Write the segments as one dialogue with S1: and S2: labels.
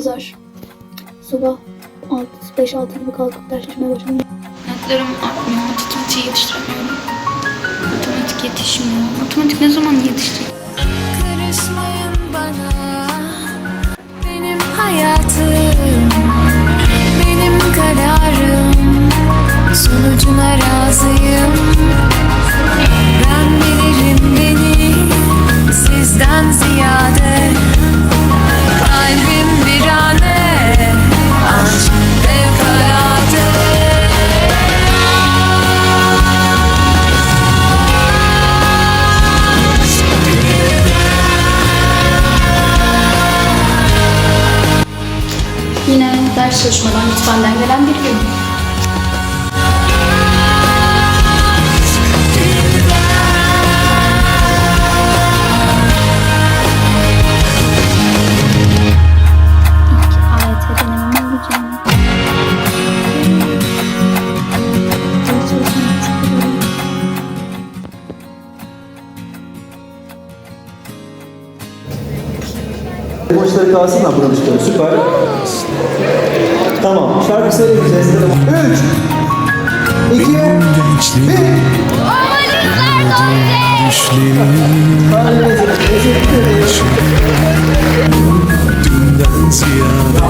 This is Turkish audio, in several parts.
S1: pazar. Sabah 6, 5-6 gibi kalkıp ders çalışmaya başladım.
S2: Notlarım artmıyor. Matematik yetiştiremiyorum. Matematik yetişmiyor. Matematik ne zaman yetişecek?
S3: Karışmayın bana Benim hayatım Benim kararım Sonucuna razıyım
S2: Yine ders çalışmadan kütüphaneden gelen bir gün.
S4: Boşları kalsın da buranın üstüne. Süper. Tamam. Şarkı söyleyeceğiz. Üç. iki, bir.
S5: Dünden ziyade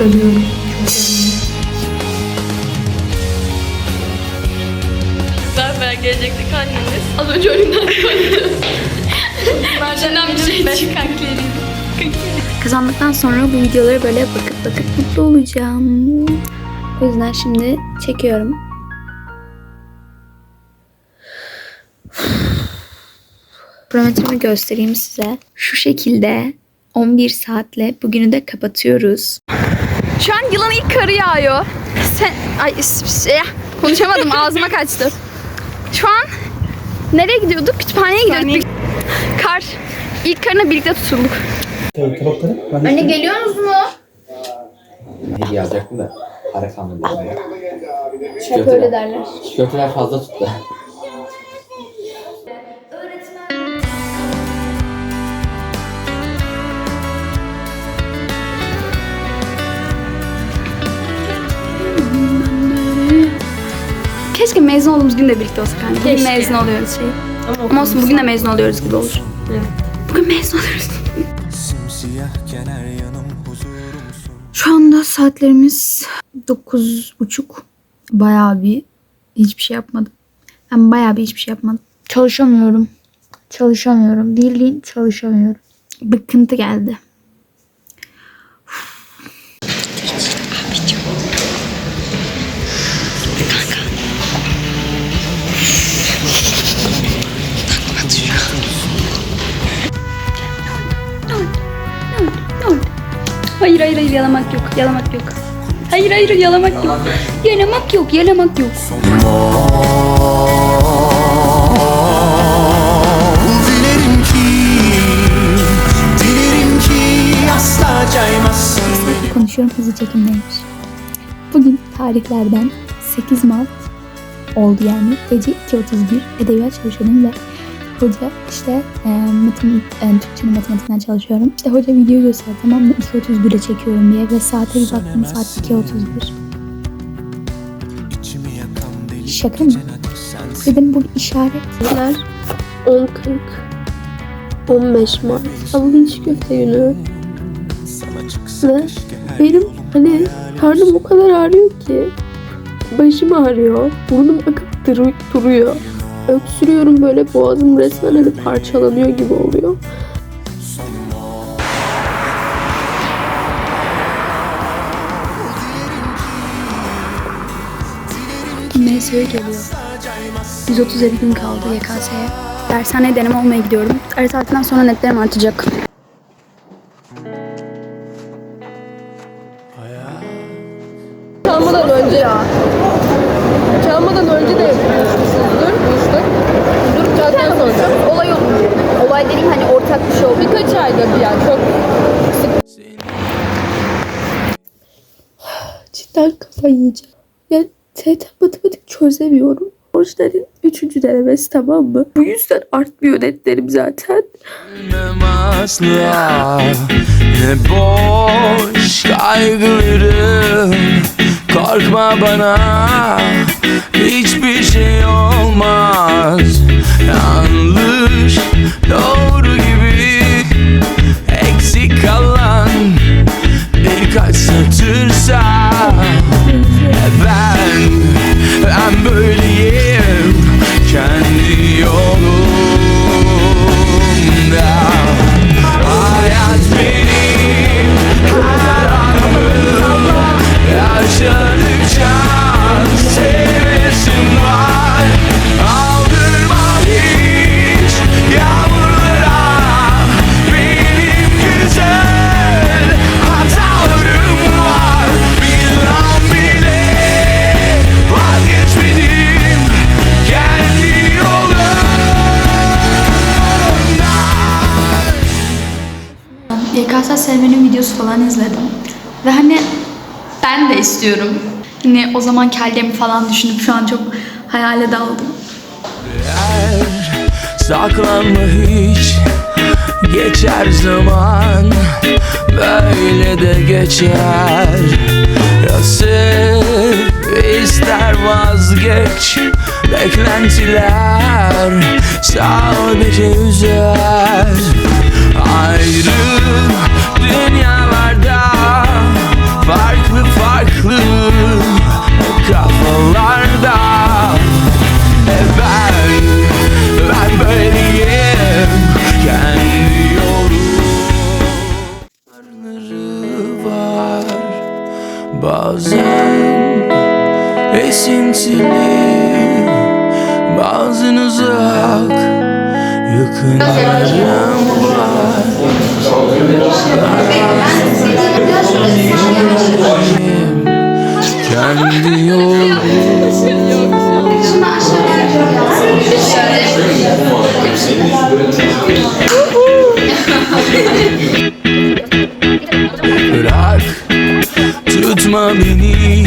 S2: ölüyorum.
S6: Ben gelecekteki annemiz. Az önce önümden döndü. İçinden bir şey çıktı.
S2: Kazandıktan sonra bu videoları böyle bakıp bakıp mutlu olacağım. O yüzden şimdi çekiyorum. Kronometremi göstereyim size. Şu şekilde 11 saatle bugünü de kapatıyoruz.
S6: Şu an yılan ilk karı yağıyor. Sen... Ay şey, konuşamadım ağzıma kaçtı. Şu an nereye gidiyorduk? Kütüphaneye gidiyorduk. Kar. İlk karına birlikte tutulduk.
S2: Anne geliyorsunuz mu?
S7: Ne yazacaktım da para kalmadı.
S2: Hep öyle derler.
S7: Çikolatalar fazla tuttu.
S6: Keşke mezun olduğumuz gün de birlikte olsak anne. Bugün mezun oluyoruz şey. Ama, olsun bugün de mezun oluyoruz gibi olur. Bugün mezun oluyoruz.
S2: Şu anda saatlerimiz dokuz buçuk. Bayağı bir hiçbir şey yapmadım. Ben bayağı bir hiçbir şey yapmadım. Çalışamıyorum. Çalışamıyorum. Bildiğin çalışamıyorum. Bıkkıntı geldi.
S6: Hayır hayır hayır yalamak yok. Yalamak yok. Hayır hayır yalamak yok. Yalamak yok. Yalamak yok.
S5: Dilerim ki Dilerim ki asla caymazsın
S1: Konuşuyorum hızlı çekimdeymiş. Bugün tarihlerden 8 Mart oldu yani. Gece 2.31 edebiyat çalışıyordum ve hoca işte e, matem, e, Türkçenin matematiğinden çalışıyorum. İşte hoca video gösterdi tamam mı? 2.31'e çekiyorum diye ve saate bir baktım saat 2.31.
S5: İçimi yakan deli
S1: Şaka mı? Dedim bu bir işaret.
S8: 10.40 15 Mart alınış köfte günü ve benim hani karnım o kadar ağrıyor ki başım ağrıyor burnum akıp duru- duruyor öksürüyorum böyle boğazım resmen hani parçalanıyor gibi oluyor
S2: Mes YKS'ye geliyor. 137 gün kaldı YKS'ye.
S6: Dershaneye deneme olmaya gidiyorum. Ara tatilden sonra netlerim artacak.
S8: Çalmadan önce ya. Çalmadan önce de yapıyorsun. Dur, dur. Dur, zaten sonra.
S6: Olay yok. Olay dediğim hani ortak bir şey oldu.
S8: Birkaç ayda bir yani çok Cidden kafayı yiyeceğim. Ya TET matematik çözemiyorum. Orijinalin üçüncü denemesi tamam mı? Bu yüzden artmıyor netlerim zaten.
S5: Ne boş kaygılarım Korkma bana Hiçbir şey olmaz. Yanlış Doğru
S2: YKS Selmen'in videosu falan izledim. Ve hani ben de istiyorum. Hani o zaman kendimi falan düşünüp şu an çok hayale daldım.
S5: Eğer saklanma hiç Geçer zaman Böyle de geçer Ya sev ister vazgeç Beklentiler Sadece üzer Ayrı dünyalarda Farklı farklı Kafalarda. E ben, ben böyleyim. Kendi yolum var. Bazen esintili Bazen uzak Yakınlarım var Kendi yolum Bırak tutma beni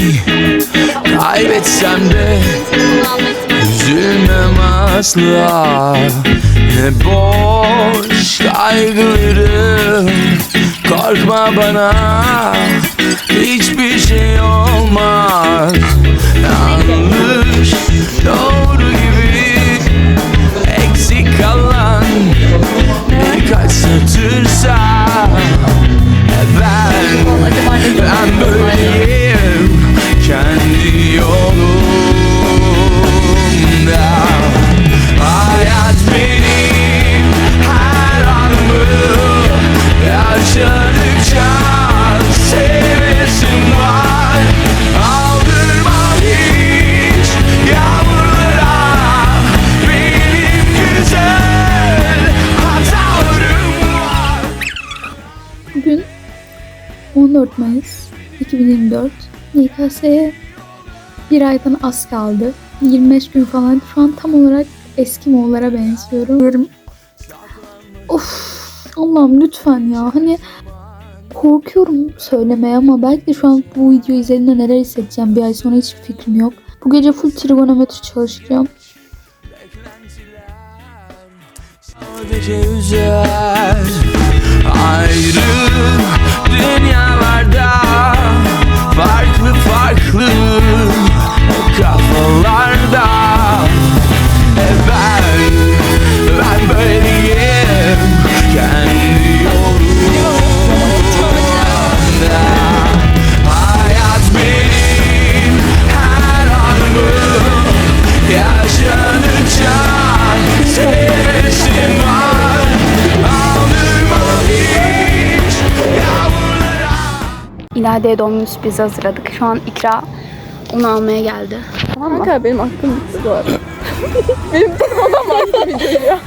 S5: Kaybetsem de Üzülmem asla Ne boş kaygılarım. Korkma bana
S2: 14 Mayıs 2024. YKS'ye bir aydan az kaldı. 25 gün falan. Şu an tam olarak eski Moğollara benziyorum. Of Allah'ım lütfen ya. Hani korkuyorum söylemeye ama belki de şu an bu videoyu izlediğimde neler hissedeceğim bir ay sonra hiç fikrim yok. Bu gece full trigonometri çalışacağım.
S5: Sadece üzer Ayrı dünyalarda Farklı farklı
S6: doğum günü sürprizi hazırladık. Şu an ikra
S9: Onu almaya geldi.
S6: Kanka benim aklım gitti bu arada. benim tanımam açtı videoyu ya.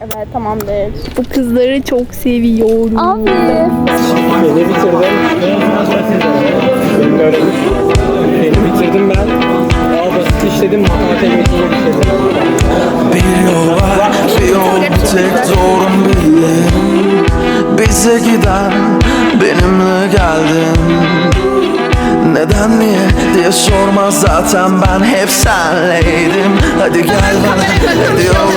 S6: Evet tamam değil.
S9: Bu kızları çok seviyorum. Abi.
S7: Beni öğrenmiş. Beni bitirdim ben. Basit işledim. Matematik işledim.
S10: Bir bir yol tek doğrum bildim Bize giden benimle geldin Neden niye diye sorma zaten ben hep senleydim Hadi gel bana, hadi yol